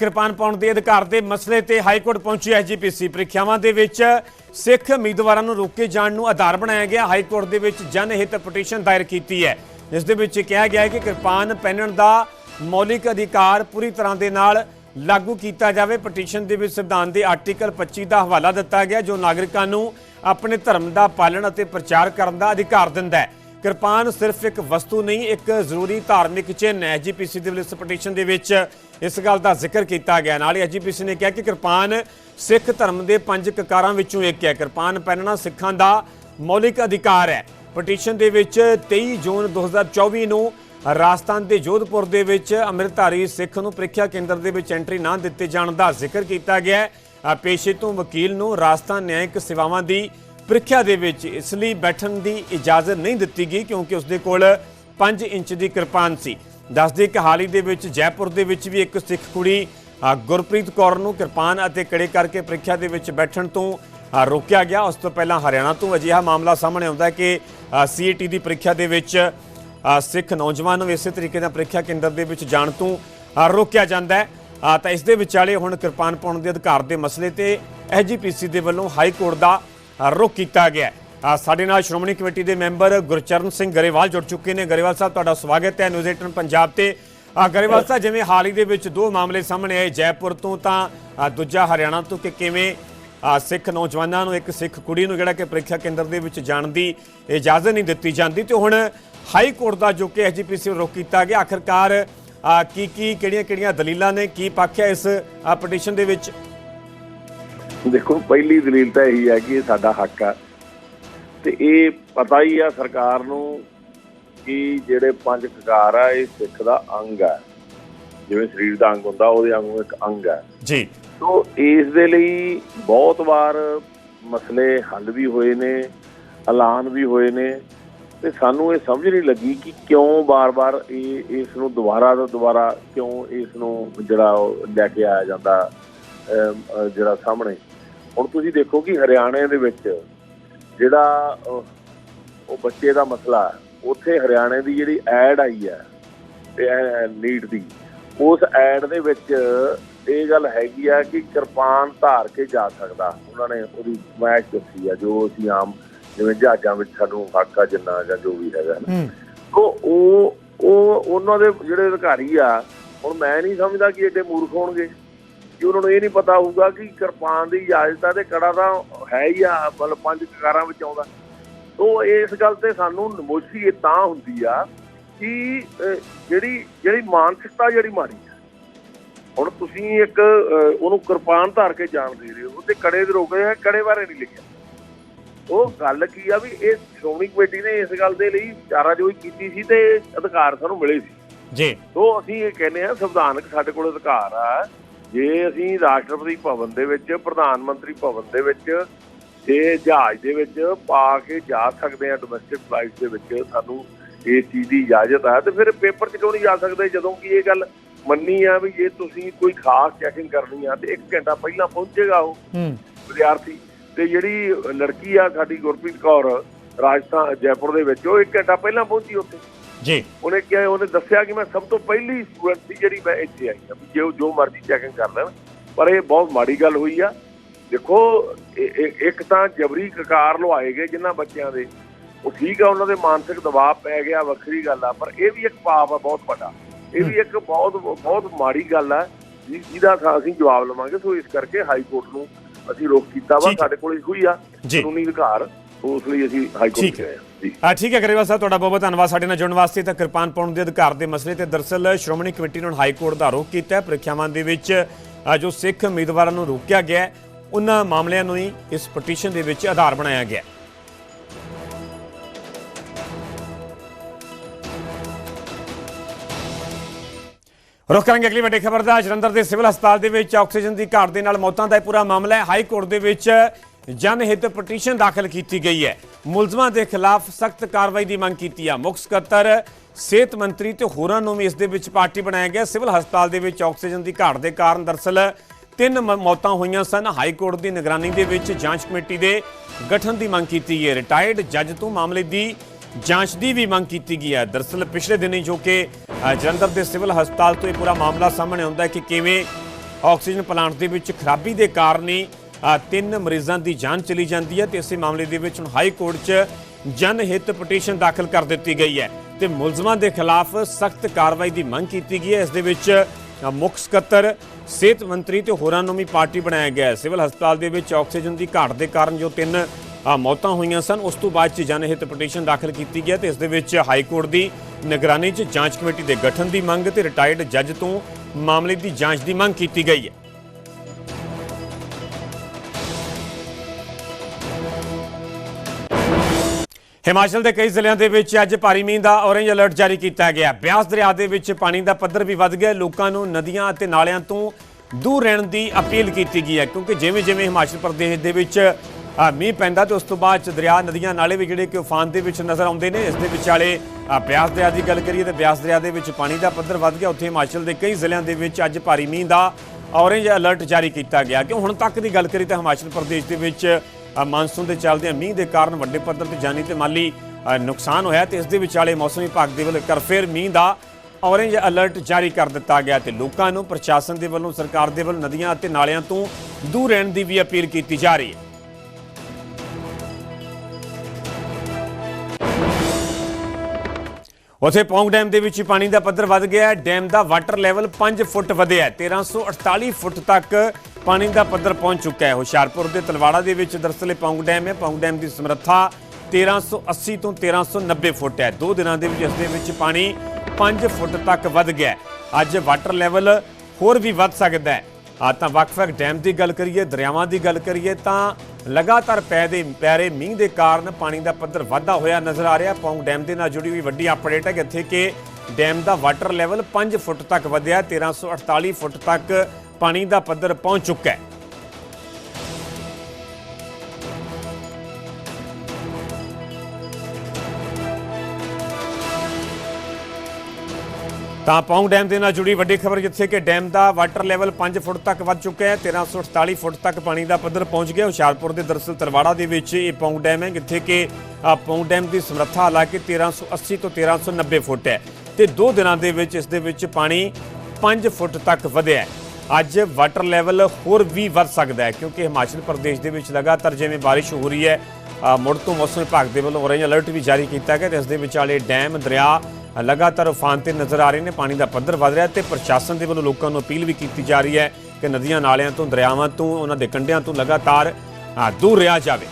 ਕਿਰਪਾਨ ਪਾਉਣ ਦੇ ਅਧਿਕਾਰ ਦੇ ਮਸਲੇ ਤੇ ਹਾਈ ਕੋਰਟ ਪਹੁੰਚੀ ਐਜੀਪੀਸੀ ਪ੍ਰੀਖਿਆਵਾਂ ਦੇ ਵਿੱਚ ਸਿੱਖ ਉਮੀਦਵਾਰਾਂ ਨੂੰ ਰੋਕੇ ਜਾਣ ਨੂੰ ਆਧਾਰ ਬਣਾਇਆ ਗਿਆ। ਹਾਈ ਕੋਰਟ ਦੇ ਵਿੱਚ ਜਨਹਿਤ ਪਟੀਸ਼ਨ ਦਾਇਰ ਕੀਤੀ ਹੈ। ਜਿਸ ਦੇ ਵਿੱਚ ਕਿਹਾ ਗਿਆ ਹੈ ਕਿ ਕਿਰਪਾਨ ਪਹਿਨਣ ਦਾ ਮੌਲਿਕ ਅਧਿਕਾਰ ਪੂਰੀ ਤਰ੍ਹਾਂ ਦੇ ਨਾਲ ਲਾਗੂ ਕੀਤਾ ਜਾਵੇ। ਪਟੀਸ਼ਨ ਦੇ ਵਿੱਚ ਸੰਵਿਧਾਨ ਦੇ ਆਰਟੀਕਲ 25 ਦਾ ਹਵਾਲਾ ਦਿੱਤਾ ਗਿਆ, ਜੋ ਨਾਗਰਿਕਾਂ ਨੂੰ ਆਪਣੇ ਧਰਮ ਦਾ ਪਾਲਣ ਅਤੇ ਪ੍ਰਚਾਰ ਕਰਨ ਦਾ ਅਧਿਕਾਰ ਦਿੰਦਾ ਹੈ। ਕਿਰਪਾਨ ਸਿਰਫ ਇੱਕ ਵਸਤੂ ਨਹੀਂ, ਇੱਕ ਜ਼ਰੂਰੀ ਧਾਰਮਿਕ ਚਿੰਨ੍ਹ ਹੈ। ਐਜੀਪੀਸੀ ਦੇ ਵੱਲੋਂ ਇਸ ਪਟੀਸ਼ਨ ਦੇ ਵਿੱਚ ਇਸ ਗੱਲ ਦਾ ਜ਼ਿਕਰ ਕੀਤਾ ਗਿਆ। ਨਾਲ ਹੀ ਐਜੀਪੀਸੀ ਨੇ ਕਿਹਾ ਕਿ ਕਿਰਪਾਨ ਸਿੱਖ ਧਰਮ ਦੇ ਪੰਜ ਕਕਾਰਾਂ ਵਿੱਚੋਂ ਇੱਕ ਹੈ। ਕਿਰਪਾਨ ਪਹਿਨਣਾ ਸਿੱਖਾਂ ਦਾ ਮੌਲਿਕ ਅਧਿਕਾਰ ਹੈ। ਪਟੀਸ਼ਨ ਦੇ ਵਿੱਚ 23 ਜੂਨ 2024 ਨੂੰ ਰਾਜਸਥਾਨ ਦੇ ਜੋਧਪੁਰ ਦੇ ਵਿੱਚ ਅੰਮ੍ਰਿਤਧਾਰੀ ਸਿੱਖ ਨੂੰ ਪ੍ਰੀਖਿਆ ਕੇਂਦਰ ਦੇ ਵਿੱਚ ਐਂਟਰੀ ਨਾ ਦਿੱਤੇ ਜਾਣ ਦਾ ਜ਼ਿਕਰ ਕੀਤਾ ਗਿਆ ਹੈ। ਪੇਸ਼ੇ ਤੋਂ ਵਕੀਲ ਨੂੰ ਰਾਜਸਥਾਨ ਨਿਆਇਕ ਸੇਵਾਵਾਂ ਦੀ ਪ੍ਰੀਖਿਆ ਦੇ ਵਿੱਚ ਇਸ ਲਈ ਬੈਠਣ ਦੀ ਇਜਾਜ਼ਤ ਨਹੀਂ ਦਿੱਤੀ ਗਈ ਕਿਉਂਕਿ ਉਸ ਦੇ ਕੋਲ 5 ਇੰਚ ਦੀ ਕਿਰਪਾਨ ਸੀ। ਦੱਸਦੇ ਕਿ ਹਾਲ ਹੀ ਦੇ ਵਿੱਚ ਜੈਪੁਰ ਦੇ ਵਿੱਚ ਵੀ ਇੱਕ ਸਿੱਖ ਕੁੜੀ ਗੁਰਪ੍ਰੀਤ ਕੌਰ ਨੂੰ ਕਿਰਪਾਨ ਅਤੇ ਕੜੇ ਕਰਕੇ ਪ੍ਰੀਖਿਆ ਦੇ ਵਿੱਚ ਬੈਠਣ ਤੋਂ ਰੋਕਿਆ ਗਿਆ ਉਸ ਤੋਂ ਪਹਿਲਾਂ ਹਰਿਆਣਾ ਤੋਂ ਅਜਿਹਾ ਮਾਮਲਾ ਸਾਹਮਣੇ ਆਉਂਦਾ ਹੈ ਕਿ ਸੀਈਟੀ ਦੀ ਪ੍ਰੀਖਿਆ ਦੇ ਵਿੱਚ ਸਿੱਖ ਨੌਜਵਾਨ ਨੂੰ ਇਸੇ ਤਰੀਕੇ ਨਾਲ ਪ੍ਰੀਖਿਆ ਕੇਂਦਰ ਦੇ ਵਿੱਚ ਜਾਣ ਤੋਂ ਰੋਕਿਆ ਜਾਂਦਾ ਹੈ ਤਾਂ ਇਸ ਦੇ ਵਿਚਾਲੇ ਹੁਣ ਕਿਰਪਾਨ ਪਾਉਣ ਦੇ ਅਧਿਕਾਰ ਦੇ ਮਸਲੇ ਤੇ ਐਜੀਪੀਸੀ ਦੇ ਵੱਲੋਂ ਹਾਈ ਕੋਰਟ ਦਾ ਅ, ਰੁਖ ਕੀਤਾ ਗਿਆ ਹੈ। ਸਾਡੇ ਨਾਲ ਸ਼੍ਰੋਮਣੀ ਕਮੇਟੀ ਦੇ ਮੈਂਬਰ ਗੁਰਚਰਨ ਸਿੰਘ ਗਰੇਵਾਲ ਜੁੜ ਚੁੱਕੇ ਨੇ। ਗਰੇਵਾਲ ਸਾਹਿਬ, ਤੁਹਾਡਾ ਸਵਾਗਤ ਹੈ ਨਿਊਜ਼ 18 ਪੰਜਾਬ ਤੇ। ਗਰੇਵਾਲ ਸਾਹਿਬ, ਜਿਵੇਂ ਹਾਲ ਹੀ ਦੇ ਵਿੱਚ ਦੋ ਮਾਮਲੇ ਸਾਹਮਣੇ ਆਏ, ਜੈਪੁਰ ਤੋਂ ਤਾਂ ਦੂਜਾ ਹਰਿਆਣਾ ਤੋਂ ਕਿ ਕਿਵੇਂ ਸਿੱਖ ਨੌਜਵਾਨਾਂ ਨੂੰ, ਇੱਕ ਸਿੱਖ ਕੁੜੀ ਨੂੰ ਜਿਹੜਾ ਕਿ ਪ੍ਰੀਖਿਆ ਕੇਂਦਰ ਦੇ ਵਿੱਚ ਜਾਣ ਦੀ ਇਜਾਜ਼ਤ ਨਹੀਂ ਦਿੱਤੀ ਜਾਂਦੀ ਤੇ ਹੁਣ ਹਾਈ ਕੋਰਟ ਦਾ ਜੋ ਕਿ ਐਜੀਪੀਸੀ ਰੋਕ ਕੀਤਾ ਗਿਆ, ਆਖਰਕਾਰ ਕੀ ਕੀ, ਕਿਹੜੀਆਂ ਕਿਹੜੀਆਂ ਦਲੀਲਾਂ ਨੇ, ਕੀ ਪੱਖ ਹੈ ਇਸ ਪਟੀਸ਼ਨ ਦੇ ਵਿੱਚ? ਦੇਖੋ, ਪਹਿਲੀ ਦਲੀਲ ਤਾਂ ਇਹੀ ਹੈ ਕਿ ਸਾਡਾ ਹੱਕ ਆ। ਤੇ ਇਹ ਪਤਾ ਹੀ ਆ ਸਰਕਾਰ ਨੂੰ ਕਿ ਜਿਹੜੇ ਪੰਜ ਕਕਾਰ ਆ ਇਹ ਸਿੱਖ ਦਾ ਅੰਗ ਆ। ਜਿਵੇਂ ਸਰੀਰ ਦਾ ਅੰਗ ਹੁੰਦਾ ਉਹਦੇ ਵਾਂਗੂ ਇੱਕ ਅੰਗ ਆ। ਜੀ। ਸੋ ਇਸ ਦੇ ਲਈ ਬਹੁਤ ਵਾਰ ਮਸਲੇ ਹੱਲ ਵੀ ਹੋਏ ਨੇ ਐਲਾਨ ਵੀ ਹੋਏ ਨੇ ਤੇ ਸਾਨੂੰ ਇਹ ਸਮਝ ਨਹੀਂ ਲੱਗੀ ਕਿ ਕਿਉਂ ਬਾਰ-ਬਾਰ ਇਹ ਇਸ ਨੂੰ ਦੁਬਾਰਾ ਤੋਂ ਦੁਬਾਰਾ ਕਿਉਂ ਇਸ ਨੂੰ ਜਿਹੜਾ ਲੈ ਕੇ ਆਇਆ ਜਾਂਦਾ ਜਿਹੜਾ ਸਾਹਮਣੇ। ਹੁਣ ਤੁਸੀਂ ਦੇਖੋ ਕਿ ਹਰਿਆਣੇ ਦੇ ਵਿੱਚ ਜਿਹੜਾ ਉਹ ਬੱਚੇ ਦਾ ਮਸਲਾ ਉੱਥੇ ਹਰਿਆਣੇ ਦੀ ਜਿਹੜੀ ਐਡ ਆਈ ਹੈ ਤੇ ਨੀਟ ਦੀ ਉਸ ਐਡ ਦੇ ਵਿੱਚ ਇਹ ਗੱਲ ਹੈਗੀ ਆ ਕਿ ਕਿਰਪਾਨ ਧਾਰ ਕੇ ਜਾ ਸਕਦਾ। ਉਹਨਾਂ ਨੇ ਉਹਦੀ ਮੈਚ ਦੱਸੀ ਆ ਜੋ ਅਸੀਂ ਆਮ ਜਿਵੇਂ ਜਹਾਜ਼ਾਂ ਵਿੱਚ ਸਾਨੂੰ ਹੱਕ ਜਿੰਨਾ ਜਾਂ ਜੋ ਵੀ ਹੈਗਾ ਨਾ। ਉਹ ਉਹ ਉਹਨਾਂ ਦੇ ਜਿਹੜੇ ਅਧਿਕਾਰੀ ਆ ਹੁਣ ਮੈਂ ਨਹੀਂ ਸਮਝਦਾ ਕਿ ਏਡੇ ਮੂਰਖ ਹੋਣਗੇ। ਕਿ ਉਹਨਾਂ ਨੂੰ ਇਹ ਨਹੀਂ ਪਤਾ ਹੋਊਗਾ ਕਿ ਕਿਰਪਾਨ ਦੀ ਇਜਾਜ਼ਤ ਆ ਤੇ ਕੜਾ ਤਾਂ ਹੈ ਹੀ ਆ ਮਤਲਬ ਪੰਜ ਕਕਾਰਾਂ ਵਿੱਚ ਆਉਂਦਾ। ਤੋ ਇਸ ਗੱਲ ਤੇ ਸਾਨੂੰ ਨਮੋਸ਼ੀ ਇਹ ਤਾਂ ਹੁੰਦੀ ਆ ਕਿ ਜਿਹੜੀ ਜਿਹੜੀ ਮਾਨਸਿਕਤਾ ਜਿਹੜੀ ਮਾਰੀ ਹੁਣ ਤੁਸੀਂ ਇੱਕ ਉਹਨੂੰ ਕਿਰਪਾਨ ਧਾਰ ਕੇ ਜਾਣ ਦੇ ਰਹੇ ਹੋ ਤੇ ਕੜੇ ਦੇ ਰੋਕੇ ਹੈ ਕੜੇ ਬਾਰੇ ਨਹੀਂ ਲਿਖਿਆ। ਉਹ ਗੱਲ ਕੀ ਆ ਵੀ ਇਹ ਸ਼੍ਰੋਮਣੀ ਕਮੇਟੀ ਨੇ ਇਸ ਗੱਲ ਦੇ ਲਈ ਚਾਰਾਜੋਈ ਕੀਤੀ ਸੀ ਤੇ ਅਧਿਕਾਰ ਸਾਨੂੰ ਮਿਲੇ ਸੀ। ਜੀ। ਸੋ ਅਸੀਂ ਇਹ ਕਹਿੰਦੇ ਆ ਸੰਵਿਧਾਨਕ ਸਾਡੇ ਕੋਲ ਅਧਿਕਾਰ ਆ। ਜੇ ਅਸੀਂ ਰਾਸ਼ਟਰਪਤੀ ਭਵਨ ਦੇ ਵਿੱਚ ਪ੍ਰਧਾਨ ਮੰਤਰੀ ਭਵਨ ਦੇ ਵਿੱਚ ਤੇ ਜਹਾਜ਼ ਦੇ ਵਿੱਚ ਪਾ ਕੇ ਜਾ ਸਕਦੇ ਆ ਡੋਮੈਸਟਿਕ ਫਲਾਈਟ ਦੇ ਵਿੱਚ ਸਾਨੂੰ ਇਸ ਚੀਜ਼ ਦੀ ਇਜਾਜ਼ਤ ਆ ਤੇ ਫਿਰ ਪੇਪਰ 'ਚ ਕਿਉਂ ਨਹੀਂ ਜਾ ਸਕਦੇ? ਜਦੋਂ ਕਿ ਇਹ ਗੱਲ ਮੰਨੀ ਆ ਵੀ ਜੇ ਤੁਸੀਂ ਕੋਈ ਖਾਸ ਚੈਕਿੰਗ ਕਰਨੀ ਆ ਤੇ 1 ਘੰਟਾ ਪਹਿਲਾਂ ਪਹੁੰਚੇਗਾ ਉਹ ਹੂੰ। ਵਿਦਿਆਰਥੀ। ਤੇ ਜਿਹੜੀ ਲੜਕੀ ਆ ਸਾਡੀ ਗੁਰਪ੍ਰੀਤ ਕੌਰ ਰਾਜਸਥਾਨ ਜੈਪੁਰ ਦੇ ਵਿੱਚ ਉਹ 1 ਘੰਟਾ ਪਹਿਲਾਂ ਪਹੁੰਚੀ ਉੱਥੇ। ਜੀ। ਉਹਨੇ ਕਿਹਾ ਉਹਨੇ ਦੱਸਿਆ ਕਿ ਮੈਂ ਸਭ ਤੋਂ ਪਹਿਲੀ ਸਟੂਡੈਂਟ ਸੀ ਜਿਹੜੀ ਮੈਂ ਇੱਥੇ ਆਈ ਆ ਵੀ ਜੋ ਜੋ ਮਰਜ਼ੀ ਚੈਕਿੰਗ ਕਰ ਲੈਣ। ਪਰ ਇਹ ਬਹੁਤ ਮਾੜੀ ਗੱਲ ਹੋਈ ਆ। ਦੇਖੋ ਇੱਕ ਤਾਂ ਜਬਰੀ ਕਕਾਰ ਲਵਾਏ ਗਏ ਜਿਨ੍ਹਾਂ ਬੱਚਿਆਂ ਦੇ। ਉਹ ਠੀਕ ਆ ਉਹਨਾਂ ਦੇ ਮਾਨਸਿਕ ਦਬਾਅ ਪੈ ਗਿਆ ਵੱਖਰੀ ਗੱਲ ਆ ਪਰ ਇਹ ਵੀ ਇੱਕ ਪਾਪ ਆ ਬਹੁਤ ਵੱਡਾ। ਇਹ ਵੀ ਇੱਕ ਬਹੁਤ ਬਹੁਤ ਮਾੜੀ ਗੱਲ ਆ ਜਿਹਦਾ ਅਸੀਂ ਜਵਾਬ ਲਵਾਂਗੇ। ਸੋ ਇਸ ਕਰਕੇ ਹਾਈ ਕੋਰਟ ਨੂੰ ਅਸੀਂ ਰੋਕ ਕੀਤਾ ਵਾ ਹੈ। ਸਾਡੇ ਕੋਲ ਇਹੋ ਹੀ ਆ। ਕਾਨੂੰਨੀ ਅਧਿਕਾਰ। ਉਸ ਲਈ ਅਸੀਂ ਹਾਈ ਕੋਰਟ ਠੀਕ ਹੈ। ਆ ਠੀਕ ਹੈ ਗਰੇਵਾਲ ਸਾਹਿਬ ਤੁਹਾਡਾ ਬਹੁਤ ਬਹੁਤ ਧੰਨਵਾਦ। ਸਾਡੇ ਨਾਲ ਜੁੜਨ ਵਾਸਤੇ ਤਾਂ ਕਿਰਪਾਨ ਪਾਉਣ ਦੇ ਅਧਿਕਾਰ ਦੇ ਮਸਲੇ ਤੇ ਦਰਸਲ ਸ਼੍ਰੋਮਣੀ ਕਮੇਟੀ ਨੇ ਹਾਈ ਕੋਰਟ ਦਾ ਰੋਕ ਕੀਤਾ ਹੈ। ਪ੍ਰੀਖਿਆਵਾਂ ਦੇ ਵਿੱਚ ਜੋ ਸਿੱਖ ਉਮੀਦਵਾਰਾਂ ਨੂੰ ਰੋਕਿਆ ਗਿਆ ਉਹਨਾਂ ਮਾਮਲਿਆਂ ਨੂੰ ਹੀ ਇਸ ਪਟੀਸ਼ਨ ਦੇ ਵਿੱਚ ਆਧਾਰ ਬਣਾਇਆ ਗਿਆ। ਰੁਕ ਕਰਾਂਗੇ ਅਗਲੀ ਵੱਡੀ ਖਬਰ ਦਾ। ਜਲੰਧਰ ਦੇ ਸਿਵਲ ਹਸਪਤਾਲ ਦੇ ਵਿੱਚ ਆਕਸੀਜਨ ਦੀ ਘਾਟ ਦੇ ਨਾਲ ਮੌਤਾਂ ਦਾ ਇਹ ਪੂਰਾ ਮਾਮਲਾ ਹੈ। ਹਾਈ ਕੋਰਟ ਦੇ ਵਿੱਚ ਜਨ ਹਿੱਤ ਪਟੀਸ਼ਨ ਦਾਖਲ ਕੀਤੀ ਗਈ ਹੈ। ਮੁਲਜ਼ਮਾਂ ਦੇ ਖਿਲਾਫ ਸਖਤ ਕਾਰਵਾਈ ਦੀ ਮੰਗ ਕੀਤੀ ਹੈ ਮੁੱਖ ਸਕੱਤਰ, ਸਿਹਤ ਮੰਤਰੀ ਤੇ ਹੋਰਾਂ ਨੂੰ ਵੀ ਇਸ ਦੇ ਵਿੱਚ ਪਾਰਟੀ ਬਣਾਇਆ ਗਿਆ। ਸਿਵਲ ਹਸਪਤਾਲ ਦੇ ਵਿੱਚ ਆਕਸੀਜਨ ਦੀ ਘਾਟ ਦੇ ਕਾਰਨ ਦਰਸਲ ਤਿੰਨ ਮੌਤਾਂ ਹੋਈਆਂ ਸਨ। ਹਾਈ ਕੋਰਟ ਦੀ ਨਿਗਰਾਨੀ ਦੇ ਵਿੱਚ ਜਾਂਚ ਕਮੇਟੀ ਦੇ ਗਠਨ ਦੀ ਮੰਗ ਕੀਤੀ ਹੈ। ਰਿਟਾਇਰਡ ਜੱਜ ਤੋਂ ਮਾਮਲੇ ਦੀ ਜਾਂਚ ਦੀ ਵੀ ਮੰਗ ਕੀਤੀ ਗਈ ਹੈ। ਦਰਸਲ ਪਿਛਲੇ ਦਿਨੀ ਜੋ ਕਿ ਜਲੰਧਰ ਦੇ ਸਿਵਲ ਹਸਪਤਾਲ ਤੋਂ ਇਹ ਪੂਰਾ ਮਾਮਲਾ ਸਾਹਮਣੇ ਆਉਂਦਾ ਹੈ ਕਿ ਕਿਵੇਂ ਆਕਸੀਜਨ ਪਲਾਂਟ ਦੇ ਵਿੱਚ ਖਰਾਬੀ ਦੇ ਕਾਰਨ ਹੀ ਤਿੰਨ ਮਰੀਜ਼ਾਂ ਦੀ ਜਾਨ ਚਲੀ ਜਾਂਦੀ ਹੈ ਤੇ ਇਸੇ ਮਾਮਲੇ ਦੇ ਵਿੱਚ ਹੁਣ ਹਾਈ ਕੋਰਟ 'ਚ ਜਨ ਹਿੱਤ ਪਟੀਸ਼ਨ ਦਾਖਲ ਕਰ ਦਿੱਤੀ ਗਈ ਹੈ ਤੇ ਮੁਲਜ਼ਮਾਂ ਦੇ ਖਿਲਾਫ ਸਖਤ ਕਾਰਵਾਈ ਦੀ ਮੰਗ ਕੀਤੀ ਗਈ ਹੈ। ਇਸ ਦੇ ਵਿੱਚ ਮੁੱਖ ਸਕੱਤਰ, ਸਿਹਤ ਮੰਤਰੀ ਤੇ ਹੋਰਾਂ ਨੂੰ ਵੀ ਪਾਰਟੀ ਬਣਾਇਆ ਗਿਆ ਸਿਵਲ ਹਸਪਤਾਲ ਦੇ ਵਿੱਚ ਆਕਸੀਜਨ ਦੀ ਘਾਟ ਦੇ ਕਾਰਨ ਜੋ ਤਿੰਨ ਮੌਤਾਂ ਹੋਈਆਂ ਸਨ, ਉਸ ਤੋਂ ਬਾਅਦ ਚ ਜਨਹਿਤ ਪਟੀਸ਼ਨ ਦਾਖਲ ਕੀਤੀ ਗਈ ਹੈ ਤੇ ਇਸ ਦੇ ਵਿੱਚ ਹਾਈ ਕੋਰਟ ਦੀ ਨਿਗਰਾਨੀ 'ਚ ਜਾਂਚ ਕਮੇਟੀ ਦੇ ਗਠਨ ਦੀ ਮੰਗ ਤੇ ਰਿਟਾਇਰਡ ਜੱਜ ਤੋਂ ਮਾਮਲੇ ਦੀ ਜਾਂਚ ਦੀ ਮੰਗ ਕੀਤੀ ਗਈ ਹੈ। ਹਿਮਾਚਲ ਦੇ ਕਈ ਜ਼ਿਲ੍ਹਿਆਂ ਦੇ ਵਿੱਚ ਅੱਜ ਭਾਰੀ ਮੀਂਹ ਦਾ ਔਰੇਂਜ ਅਲਰਟ ਜਾਰੀ ਕੀਤਾ ਗਿਆ। ਬਿਆਸ ਦਰਿਆ ਦੇ ਵਿੱਚ ਪਾਣੀ ਦਾ ਪੱਧਰ ਵੀ ਵੱਧ ਗਿਆ। ਲੋਕਾਂ ਨੂੰ ਨਦੀਆਂ ਅਤੇ ਨਾਲਿਆਂ ਤੋਂ ਦੂਰ ਰਹਿਣ ਦੀ ਅਪੀਲ ਕੀਤੀ ਗਈ ਹੈ, ਕਿਉਂਕਿ ਜਿਵੇਂ ਜਿਵੇਂ ਹਿਮਾਚਲ ਪ੍ਰਦੇਸ਼ ਦੇ ਵਿੱਚ ਮੀਂਹ ਪੈਂਦਾ ਤੇ ਉਸ ਤੋਂ ਬਾਅਦ ਚ ਦਰਿਆ, ਨਦੀਆਂ, ਨਾਲੇ ਵੀ ਜਿਹੜੇ ਕਿ ਉਫਾਨ ਦੇ ਵਿੱਚ ਨਜ਼ਰ ਆਉਂਦੇ ਨੇ, ਇਸ ਦੇ ਵਿਚਾਲੇ ਬਿਆਸ ਦਰਿਆ ਦੀ ਗੱਲ ਕਰੀਏ ਤੇ ਬਿਆਸ ਦਰਿਆ ਦੇ ਵਿੱਚ ਪਾਣੀ ਦਾ ਪੱਧਰ ਵੱਧ ਗਿਆ। ਉੱਥੇ ਹਿਮਾਚਲ ਦੇ ਕਈ ਜ਼ਿਲ੍ਹਿਆਂ ਦੇ ਵਿੱਚ ਅੱਜ ਭਾਰੀ ਮੀਂਹ ਦਾ ਔਰੇਂਜ ਅਲਰਟ ਜਾਰੀ ਕੀਤਾ ਗਿਆ। ਕਿ ਹੁਣ ਤੱਕ ਦੀ ਗੱਲ ਕਰੀ ਤਾਂ ਹਿਮਾਚਲ ਪ੍ਰਦੇਸ਼ ਦੇ ਵਿੱਚ ਮਾਨਸੂਨ ਦੇ ਚੱਲਦਿਆਂ ਮੀਂਹ ਦੇ ਕਾਰਨ ਵੱਡੇ ਪੱਧਰ ਤੇ ਜਾਨੀ ਤੇ ਮਾਲੀ ਨੁਕਸਾਨ ਹੋਇਆ ਤੇ ਇਸ ਦੇ ਵਿਚਾਲੇ ਮੌਸਮ ਵਿਭਾਗ ਦੇ ਵੱਲੋਂ ਇੱਕ ਵਾਰ ਫਿਰ ਮੀਂਹ ਦਾ ਔਰੇਂਜ ਅਲਰਟ ਜਾਰੀ ਕਰ ਦਿੱਤਾ ਗਿਆ ਤੇ ਲੋਕਾਂ ਨੂੰ ਪ੍ਰਸ਼ਾਸਨ ਦੇ ਵੱਲੋਂ, ਸਰਕਾਰ ਦੇ ਵੱਲੋਂ ਨਦੀਆਂ ਅਤੇ ਨਾਲਿਆਂ ਤੋਂ ਦੂਰ ਰਹਿਣ ਦੀ ਵੀ ਅਪੀਲ ਕੀਤੀ ਜਾ ਰਹੀ ਹੈ। ਉਥੇ ਪੌਂਗ ਡੈਮ ਦੇ ਵਿੱਚ ਪਾਣੀ ਦਾ ਪੱਧਰ ਵੱਧ ਗਿਆ ਹੈ। ਡੈਮ ਦਾ ਵਾਟਰ ਲੈਵਲ 5 ਫੁੱਟ ਵਧਿਆ ਹੈ। 1348 ਫੁੱਟ ਤੱਕ ਪਾਣੀ ਦਾ ਪੱਧਰ ਪਹੁੰਚ ਚੁੱਕਾ ਹੈ। ਹੁਸ਼ਿਆਰਪੁਰ ਦੇ ਤਲਵਾੜਾ ਦੇ ਵਿੱਚ ਦਰਅਸਲ ਇਹ ਪੌਂਗ ਡੈਮ ਹੈ। ਪੌਂਗ ਡੈਮ ਦੀ ਸਮਰੱਥਾ 1380 ਤੋਂ 1390 ਫੁੱਟ ਹੈ। ਦੋ ਦਿਨਾਂ ਦੇ ਵਿੱਚ ਇਸ ਦੇ ਵਿੱਚ ਪਾਣੀ 5 ਫੁੱਟ ਤੱਕ ਵੱਧ ਗਿਆ ਅੱਜ ਵਾਟਰ ਲੈਵਲ ਹੋਰ ਵੀ ਵੱਧ ਸਕਦਾ ਹੈ। ਆ ਤਾਂ ਵੱਖ-ਵੱਖ ਡੈਮ ਦੀ ਗੱਲ ਕਰੀਏ, ਦਰਿਆਵਾਂ ਦੀ ਗੱਲ ਕਰੀਏ ਤਾਂ ਲਗਾਤਾਰ ਪੈ ਦੇ ਪੈ ਰਹੇ ਮੀਂਹ ਦੇ ਕਾਰਨ ਪਾਣੀ ਦਾ ਪੱਧਰ ਵਾਧਾ ਹੋਇਆ ਨਜ਼ਰ ਆ ਰਿਹਾ। ਪੌਂਗ ਡੈਮ ਦੇ ਨਾਲ ਜੁੜੀ ਹੋਈ ਵੱਡੀ ਅਪਡੇਟ ਹੈ ਜਿੱਥੇ ਕਿ ਡੈਮ ਦਾ ਵਾਟਰ ਲੈਵਲ 5 ਫੁੱਟ ਤੱਕ ਵਧਿਆ 1348 ਫੁੱਟ ਤੱਕ ਪਾਣੀ ਦਾ ਪੱਧਰ ਪਹੁੰਚ ਚੁੱਕਾ ਹੈ। ਤਾਂ ਪੌਂਗ ਡੈਮ ਦੇ ਨਾਲ ਜੁੜੀ ਵੱਡੀ ਖਬਰ ਜਿੱਥੇ ਕਿ ਡੈਮ ਦਾ ਵਾਟਰ ਲੈਵਲ 5 ਫੁੱਟ ਤੱਕ ਵੱਧ ਚੁੱਕਾ ਹੈ 1348 ਫੁੱਟ ਤੱਕ ਪਾਣੀ ਦਾ ਪੱਧਰ ਪਹੁੰਚ ਗਿਆ। ਹੁਸ਼ਿਆਰਪੁਰ ਦੇ ਦਰਸਲ ਤਰਵਾੜਾ ਦੇ ਵਿੱਚ ਇਹ ਪੌਂਗ ਡੈਮ ਹੈ ਜਿੱਥੇ ਕਿ ਅ, ਪੌਂਗ ਡੈਮ ਦੀ ਸਮਰੱਥਾ ਹਾਲਾਂਕਿ 1380 ਤੋਂ 1390 ਫੁੱਟ ਹੈ ਤੇ ਦੋ ਦਿਨਾਂ ਦੇ ਵਿੱਚ ਇਸ ਦੇ ਵਿੱਚ ਪਾਣੀ 5 ਫੁੱਟ ਤੱਕ ਵਧਿਆ ਅੱਜ ਵਾਟਰ ਲੈਵਲ ਹੋਰ ਵੀ ਵੱਧ ਸਕਦਾ ਹੈ, ਕਿਉਂਕਿ ਹਿਮਾਚਲ ਪ੍ਰਦੇਸ਼ ਦੇ ਵਿੱਚ ਲਗਾਤਾਰ ਜਿਵੇਂ ਬਾਰਿਸ਼ ਹੋ ਰਹੀ ਹੈ ਮੁੜ ਤੋਂ ਮੌਸਮ ਵਿਭਾਗ ਦੇ ਵੱਲੋਂ ਔਰੇਂਜ ਅਲਰਟ ਵੀ ਜਾਰੀ ਕੀਤਾ ਗਿਆ ਤੇ ਇਸ ਦੇ ਵਿਚਾਲੇ ਡੈਮ ਦਰਿਆ ਲਗਾਤਾਰ ਉਫਾਨ ਤੇ ਨਜ਼ਰ ਆ ਰਹੇ ਨੇ, ਪਾਣੀ ਦਾ ਪੱਧਰ ਵਧ ਰਿਹਾ ਤੇ ਪ੍ਰਸ਼ਾਸਨ ਦੇ ਵੱਲੋਂ ਲੋਕਾਂ ਨੂੰ ਅਪੀਲ ਵੀ ਕੀਤੀ ਜਾ ਰਹੀ ਹੈ ਕਿ ਨਦੀਆਂ ਨਾਲਿਆਂ ਤੋਂ, ਦਰਿਆਵਾਂ ਤੋਂ, ਉਹਨਾਂ ਦੇ ਕੰਢਿਆਂ ਤੋਂ ਲਗਾਤਾਰ ਦੂਰ ਰਿਹਾ ਜਾਵੇ।